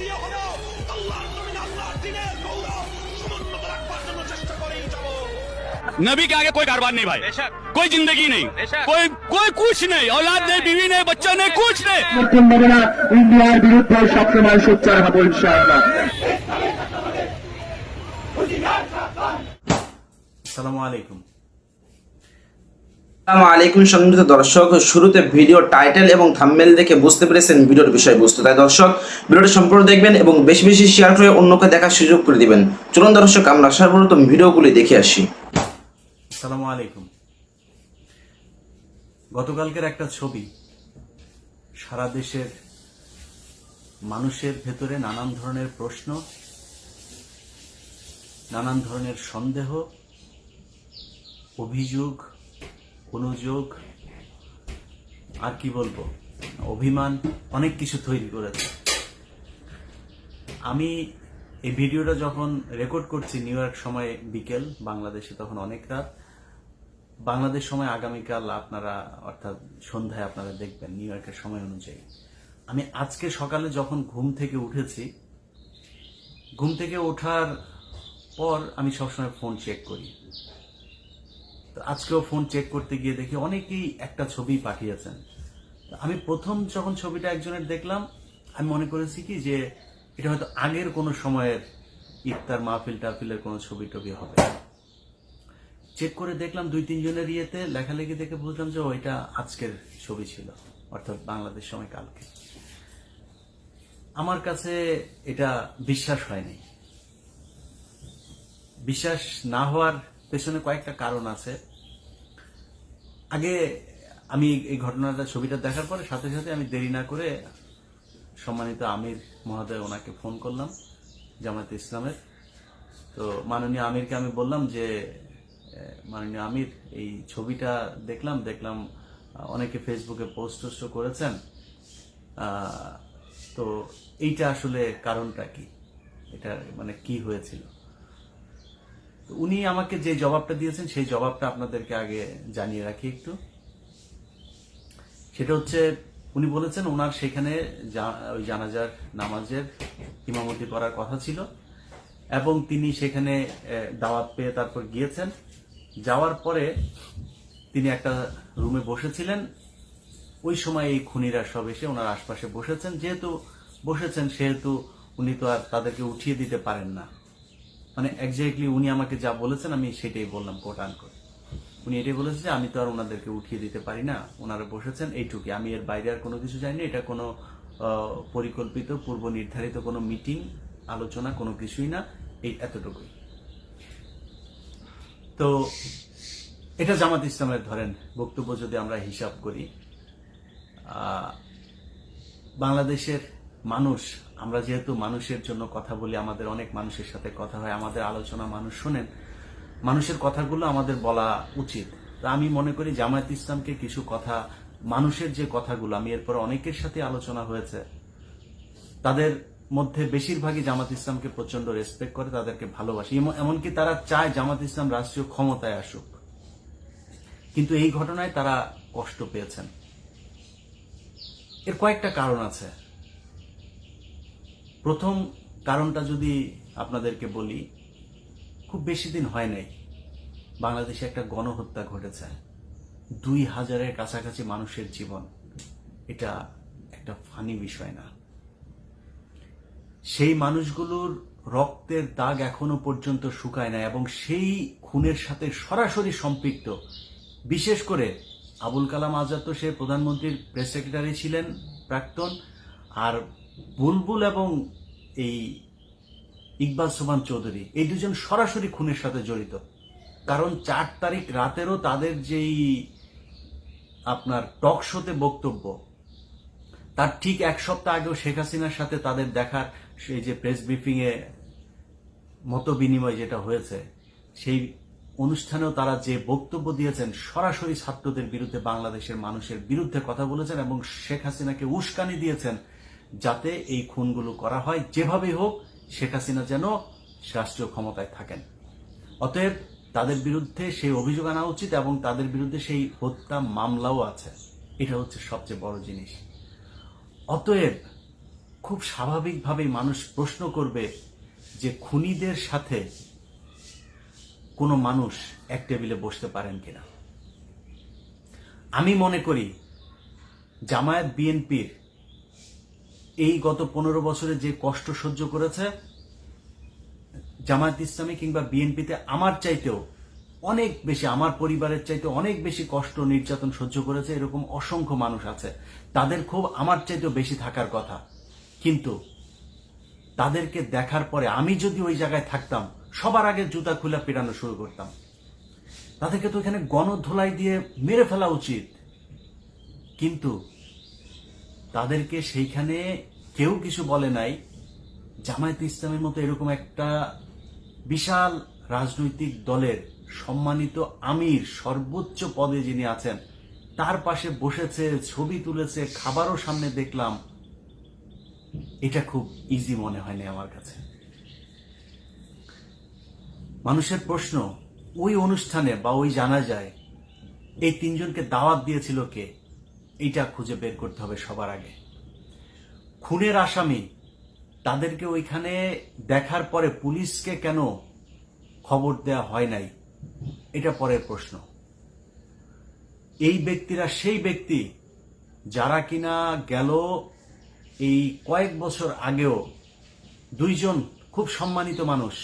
দিয়ে হলেও আল্লাহর জমিন আল্লাহর দিনের গৌরব সমুন্নত রাখবার জন্য চেষ্টা করেই যাবো नबी के आगे कोई कारोबार नहीं भाई बेशक। कोई जिंदगी नहीं बेशक। कोई कोई कुछ नहीं औलाद नहीं बीवी नहीं बच्चा नहीं कुछ नहीं সমর্থন দেবে না ইন্ডিয়ার বিরুদ্ধে সবসময় সোচ্চার হবো ইনশাআল্লাহ আসসালামু আলাইকুম আসসালামু আলাইকুম সম্মানিত দর্শক। শুরুতে ভিডিও টাইটেল এবং দেখে বুঝতে পেরেছেন ভিডিওর বিষয়বস্তু। তাই দর্শক, ভিডিওটি সম্পূর্ণ দেখবেন এবং বেশি বেশি শেয়ার করে অন্যকে দেখার সুযোগ করে দিবেন। চলুন দর্শক, আমরা সর্বপ্রথম ভিডিওগুলি দেখে আসি। আলাইকুম। গতকালকের একটা ছবি, সারা দেশের মানুষের ভেতরে নানান ধরনের প্রশ্ন, নানান ধরনের সন্দেহ, অভিযোগ অনুযোগ আর কি বলব, অভিমান, অনেক কিছু তৈরি করেছে। আমি এই ভিডিওটা যখন রেকর্ড করছি নিউ ইয়র্ক সময় বিকেল, বাংলাদেশে তখন অনেক রাত। বাংলাদেশ সময় আগামীকাল আপনারা, অর্থাৎ সন্ধ্যায় আপনারা দেখবেন নিউ ইয়র্কের সময় অনুযায়ী। আমি আজকে সকালে যখন ঘুম থেকে উঠেছি, ঘুম থেকে ওঠার পর আমি সবসময় ফোন চেক করি। আজকেও ফোন চেক করতে গিয়ে দেখি অনেকেই একটা ছবি পাঠিয়েছেন। আমি প্রথম যখন ছবিটা একজনের দেখলাম, আমি মনে করেছি কি যে এটা হয়তো আগের কোনো সময়ের ইফতার, মাহফিল টাফিলের কোনো ছবি টবি হবে। চেক করে দেখলাম দুই তিনজনের ইয়েতে লেখালেখি দেখে বুঝলাম যে ওইটা আজকের ছবি ছিল, অর্থাৎ বাংলাদেশ সময় কালকে। আমার কাছে এটা বিশ্বাস হয়নি। বিশ্বাস না হওয়ার পেছনে কয়েকটা কারণ আছে। আগে আমি এই ঘটনাটা, ছবিটা দেখার পরে সাথে সাথে আমি দেরি না করে সম্মানিত আমির মহোদয় ওনাকে ফোন করলাম, জামায়াতে ইসলামের। তো মাননীয় আমিরকে আমি বললাম যে মাননীয় আমির, এই ছবিটা দেখলাম দেখলাম অনেকে ফেসবুকে পোস্ট টোস্ট করেছেন। তো এইটা আসলে কারণটা কি? এটা মানে কি হয়েছিল? উনি আমাকে যে জবাবটা দিয়েছেন, সেই জবাবটা আপনাদেরকে আগে জানিয়ে রাখি একটু। সেটা হচ্ছে, উনি বলেছেন ওনার সেখানে ওই জানাজার নামাজের ইমামতি করার কথা ছিল এবং তিনি সেখানে দাওয়াত পেয়ে তারপর গিয়েছেন। যাওয়ার পরে তিনি একটা রুমে বসেছিলেন। ওই সময় এই খুনিরা সব এসে ওনার আশপাশে বসেছেন। যেহেতু বসেছেন, সেহেতু উনি তো আর তাদেরকে উঠিয়ে দিতে পারেন না। মানে একজাক্টলি উনি আমাকে যা বলেছেন, আমি সেটাই বললাম কোট আনকোট উনি এটাই বলেছেন যে, আমি তো আর ওনাদেরকে উঠিয়ে দিতে পারি না। ওনারা বসেছেন এইটুকুই আমি এর বাইরে আর কোনো কিছু জানি এটা কোনো পরিকল্পিত, পূর্ব নির্ধারিত কোনো মিটিং আলোচনা কোনো কিছুই না। এই এতটুকুই। তো এটা জামাত ইসলামের ধরেন বক্তব্য যদি আমরা হিসাব করি বাংলাদেশের মানুষ, আমরা যেহেতু মানুষের জন্য কথা বলি, আমাদের অনেক মানুষের সাথে কথা হয়, আমাদের আলোচনা মানুষ শোনেন, মানুষের কথাগুলো আমাদের বলা উচিত। তা আমি মনে করি জামায়াত ইসলামকে কিছু কথা, মানুষের যে কথাগুলো, আমি এরপর অনেকের সাথে আলোচনা হয়েছে, তাদের মধ্যে বেশিরভাগই জামাত ইসলামকে প্রচণ্ড রেসপেক্ট করে, তাদেরকে ভালোবাসে। এমনকি তারা চায় জামাত ইসলাম রাষ্ট্রীয় ক্ষমতায় আসুক। কিন্তু এই ঘটনায় তারা কষ্ট পেয়েছেন। এর কয়েকটা কারণ আছে। প্রথম কারণটা যদি আপনাদেরকে বলি, খুব বেশি দিন হয় নাই। বাংলাদেশে একটা গণহত্যা ঘটেছে। দুই হাজারের কাছাকাছি মানুষের জীবন। এটা একটা ফানি বিষয় না। সেই মানুষগুলোর রক্তের দাগ এখনও পর্যন্ত শুকায় না এবং সেই খুনের সাথে সরাসরি সম্পৃক্ত। বিশেষ করে আবুল কালাম আজাদ তো সে প্রধানমন্ত্রীর প্রেস সেক্রেটারি ছিলেন প্রাক্তন, আর বুলবুল এবং এই ইকবাল সোমান চৌধুরী, এই দুজন সরাসরি খুনের সাথে জড়িত। কারণ চার তারিখ রাতেরও তাদের যেই আপনার টক শোতে বক্তব্য, তার ঠিক এক সপ্তাহ আগেও শেখ হাসিনার সাথে তাদের দেখার সেই যে প্রেস ব্রিফিং এ মত বিনিময় যেটা হয়েছে, সেই অনুষ্ঠানেও তারা যে বক্তব্য দিয়েছেন, সরাসরি ছাত্রদের বিরুদ্ধে বাংলাদেশের মানুষের বিরুদ্ধে কথা বলেছেন এবং শেখ হাসিনাকে উস্কানি দিয়েছেন যাতে এই খুনগুলো করা হয় যেভাবেই হোক, শেখ হাসিনা যেন রাষ্ট্রীয় ক্ষমতায় থাকেন। অতএব তাদের বিরুদ্ধে সেই অভিযোগ আনা উচিত এবং তাদের বিরুদ্ধে সেই হত্যা মামলাও আছে। এটা হচ্ছে সবচেয়ে বড় জিনিস। অতএব খুব স্বাভাবিকভাবেই মানুষ প্রশ্ন করবে যে খুনিদের সাথে কোনো মানুষ এক টেবিলে বসতে পারেন কিনা। আমি মনে করি জামায়াত বিএনপির এই গত পনেরো বছরে যে কষ্ট সহ্য করেছে, জামায়াত ইসলামী কিংবা বিএনপিতে আমার চাইতেও অনেক বেশি, আমার পরিবারের চাইতে অনেক বেশি কষ্ট নির্যাতন সহ্য করেছে, এরকম অসংখ্য মানুষ আছে। তাদের খুব আমার চাইতেও বেশি থাকার কথা। কিন্তু তাদেরকে দেখার পরে আমি যদি ওই জায়গায় থাকতাম, সবার আগে জুতা খুলে পেরানো শুরু করতাম। তাদেরকে তো এখানে গণধোলাই দিয়ে মেরে ফেলা উচিত। কিন্তু তাদেরকে সেইখানে কেউ কিছু বলে নাই। জামায়াত ইসলামের মতো এরকম একটা বিশাল রাজনৈতিক দলের সম্মানিত আমির সর্বোচ্চ পদে যিনি আছেন, তার পাশে বসেছে, ছবি তুলেছে, খাবারও সামনে দেখলাম। এটা খুব ইজি মনে হয়নি আমার কাছে। মানুষের প্রশ্ন, ওই অনুষ্ঠানে বা ওই জানা যায় এই তিনজনকে দাওয়াত দিয়েছিল কে? এইটা খুঁজে বের করতে হবে সবার আগে। খুনের আসামি, তাদেরকে ওইখানে দেখার পরে পুলিশকে কেন খবর দেয়া হয় নাই? এটা পরের প্রশ্ন। এই ব্যক্তিরা সেই ব্যক্তি যারা কিনা গেল এই কয়েক বছর আগেও দুইজন খুব সম্মানিত মানুষ,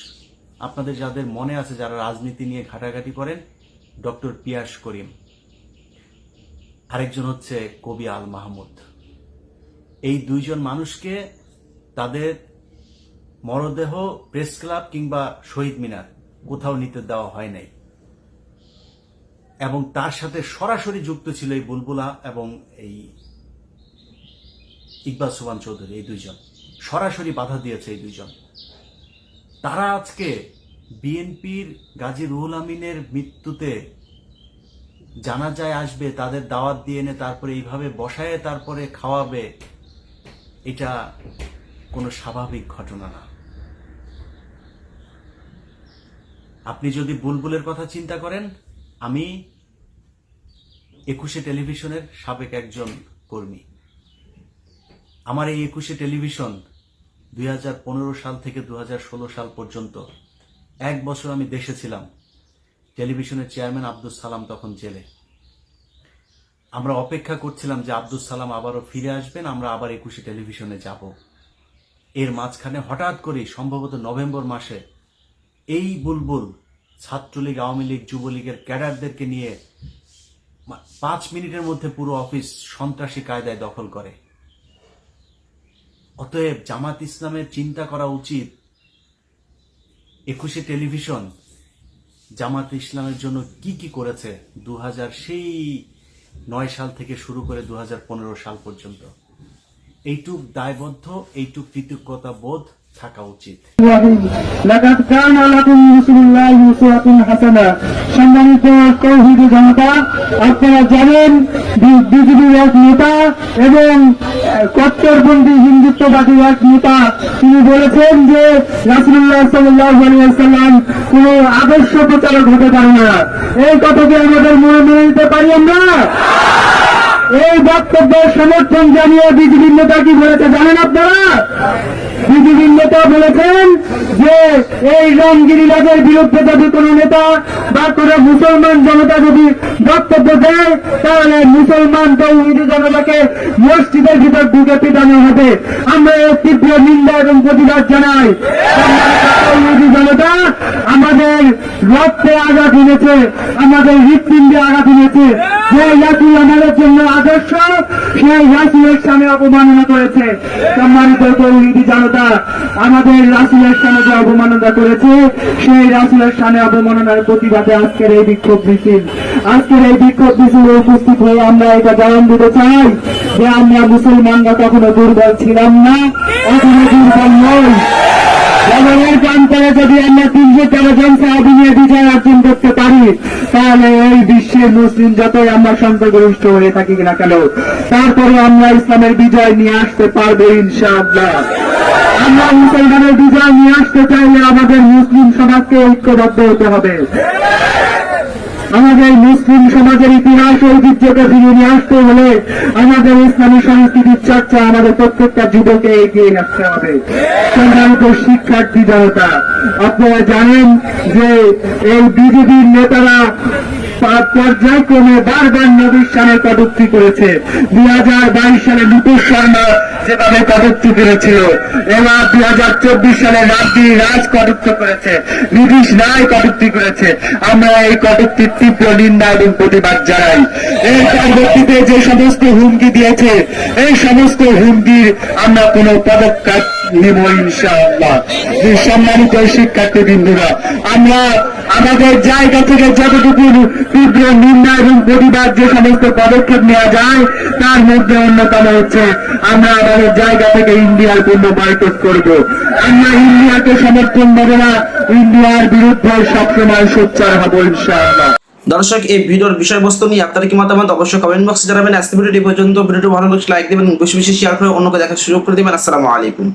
আপনাদের যাদের মনে আছে যারা রাজনীতি নিয়ে ঘাটাঘাটি করেন, ডক্টর পিয়াস করিম। আরেকজন হচ্ছে কবি আল মাহমুদ। এই দুইজন মানুষকে তাদের মরদেহ, প্রেস ক্লাব কিংবা শহীদ মিনার কোথাও নিতে দেওয়া হয় নাই। এবং তার সাথে সরাসরি যুক্ত ছিল এই বুলবুলা এবং এই ইকবাল সুবান চৌধুরী, এই দুইজন। সরাসরি বাধা দিয়েছে এই দুইজন। তারা আজকে বিএনপির গাজী রুহুল আমিনের মৃত্যুতে জানা যায় আসবে, তাদের দাওয়াত দিয়ে এনে তারপরে এইভাবে বসায় তারপরে খাওয়াবে, এটা কোনো স্বাভাবিক ঘটনা না। আপনি যদি বুলবুলের কথা চিন্তা করেন, আমি একুশে টেলিভিশনের সাবেক একজন কর্মী। আমার এই একুশে টেলিভিশন দুই হাজার পনেরো সাল থেকে দু হাজার ষোলো সাল পর্যন্ত এক বছর আমি দেশে ছিলাম। টেলিভিশনের চেয়ারম্যান আব্দুল সালাম তখন জেলে। আমরা অপেক্ষা করছিলাম যে আব্দুল সালাম আবারও ফিরে আসবেন, আমরা আবার একুশে টেলিভিশনে যাব। এর মাঝখানে হঠাৎ করে সম্ভবত নভেম্বর মাসে, এই বুলবুল ছাত্রলীগ, আওয়ামী লীগ, যুবলীগের ক্যাডারদেরকে নিয়ে পাঁচ মিনিটের মধ্যে পুরো অফিস সন্ত্রাসী কায়দায় দখল করে। অতএব জামাত ইসলামের চিন্তা করা উচিত। একুশে টেলিভিশন জামাত ইসলামের জন্য কি কি করেছে? দু হাজার সেই নয় সাল থেকে শুরু করে দু হাজার পনেরো সাল পর্যন্ত। এইটুক দায়বদ্ধ, এইটুক কৃতজ্ঞতা বোধ থাকা উচিত। আপনারা জানেন বিজেপির এক নেতা এবং কট্টরপন্থী হিন্দুত্ববাদী এক নেতা। তিনি বলেছেন যে আলাইহি ওয়াসাল্লাম কোন আদর্শ প্রচারক হতে পারে না। এই কথাকে আমাদের মেনে নিতে পারি আমরা? এই বক্তব্যের সমর্থন জানিয়ে বিজেপির নেতা কি বলেছে জানেন আপনারা? বিজেপির নেতা বলেছেন যে এই রঙ্গিরিলাদের বিরুদ্ধে যদি কোনো নেতা বা কোনো মুসলমান জনতা যদি বক্তব্য দেয়, তাহলে মুসলমান তৌহিদি জনতাকে মসজিদের ভিতর ঢুকে পিটানো হবে। আমরা এর তীব্র নিন্দা এবং প্রতিবাদ জানাই। জনতা, আমাদের রক্তে আঘাত এনেছে, আমাদের হৃৎপিণ্ডে আঘাত এনেছে। যে ইয়াসির আমাদের জন্য আদর্শ সেই ইয়াসিরের সামনে অপমাননা করেছে। সম্মানিত তৌহিদি জনতা, আমাদের রাসুলের সামনে যে অবমাননা করেছে, সেই রাসুলের সামনে অবমাননার প্রতিবাদে আজকের এই বিক্ষোভ মিছিল। আজকের এই বিক্ষোভ মিছিলে উপস্থিত হয়ে আমরা এটা জানান দিতে চাই যে আমরা মুসলমানরা কখনো দুর্বল ছিলাম না এখনও দুর্বল নই জগনের প্রান্তরে যদি আমরা তিনশো তেরো জন সাহাবি নিয়ে বিজয় অর্জন করতে পারি, তাহলে এই বিশ্বের মুসলিম যতই আমরা সংখ্যাগরিষ্ঠ হয়ে থাকি না কেন, তারপরে আমরা ইসলামের বিজয় নিয়ে আসতে পারব ইনশাআল্লাহ। আমরা মুসলমানের বিজয় নিয়ে আসতে চাইলে আমাদের মুসলিম সমাজকে ঐক্যবদ্ধ হতে হবে। আমাদের মুসলিম সমাজের ইতিহাস ঐতিহ্যকে ফিরিয়ে নিয়ে আসতে হলে আমাদের ইসলামী সংস্কৃতির চর্চা আমাদের প্রত্যেকটা যুবকে এগিয়ে রাখতে হবে। সম্মানিত শিক্ষার্থী জনতা, আপনারা জানেন যে এই বিজেপির নেতারা পর্যায়ক্রমে বারবার নবীর সালে কটূক্তি করেছে। দুই হাজার বাইশ সালে নুপুর শর্মা যেভাবে কটূক্তি করেছিল, এবার দুই হাজার চব্বিশ সালে রাজ্যি রাজ কটূক্ত করেছে। নীতিশ রায় কটূক্তি করেছে। আমরা এই কটূক্তির তীব্র নিন্দা এবং প্রতিবাদ জানাই। এই পরবর্তীতে যে সমস্ত হুমকি দিয়েছে, এই সমস্ত হুমকির আমরা কোনো পদক্ষেপ নিব ইনশাআল্লাহ। যে সম্মানিত শিক্ষার্থী বিন্দুরা আমরা আমাদের জায়গা থেকে যতটুকু তীব্র নিন্দা এবং প্রতিবাদ যে সমস্ত পদক্ষেপ নেওয়া যায়, তার মধ্যে অন্যতম হচ্ছে আমরা আমাদের জায়গা থেকে ইন্ডিয়ার পণ্য বয়কট করব। আমরা ইন্ডিয়াকে সমর্থন দেবো না, ইন্ডিয়ার বিরুদ্ধে সবসময় সোচ্চার হব ইনশাআল্লাহ। দর্শক, এই ভিডিওর বিষয়বস্তু নিয়ে আপনারা কি মতামত অবশ্যই কমেন্ট বক্সে জানাবেন। আজকে ভিডিওটি পর্যন্ত। ভিডিওটি ভালো লাগলে লাইক দেবেন বেশি বেশি শেয়ার করে অন্যকে দেখার সুযোগ করে দেবেন। আসসালামু আলাইকুম।